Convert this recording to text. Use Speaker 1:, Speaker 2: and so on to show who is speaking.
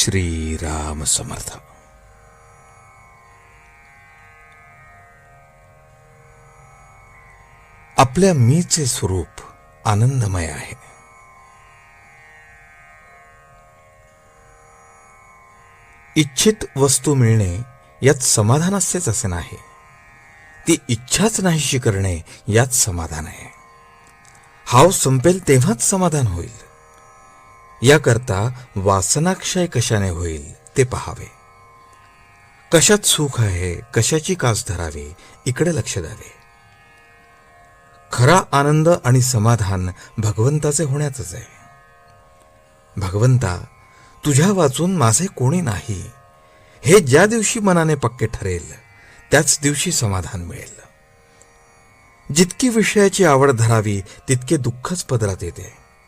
Speaker 1: श्रीराम समर्थ आपल्या मीचे स्वरूप आनंदमय आहे. इच्छित वस्तू मिळणे यात समाधान असतेच असे नाही. ती इच्छाच नाहीशी करणे यात समाधान आहे. हाव संपेल तेव्हाच समाधान होईल. याकरता वासनाक्षय कशाने होईल ते पहावे. कशात सुख आहे कशाची कास धरावी इकडे लक्ष द्यावे. खरा आनंद आणि समाधान भगवंताचे होण्यातच आहे. भगवंता तुझ्या वाचून माझे कोणी नाही? हे ज्या दिवशी मनाने पक्के ठरेल त्याच दिवशी समाधान मिळेल. जितकी विषयाची आवड धरावी तितके दुःखच पदरात येते.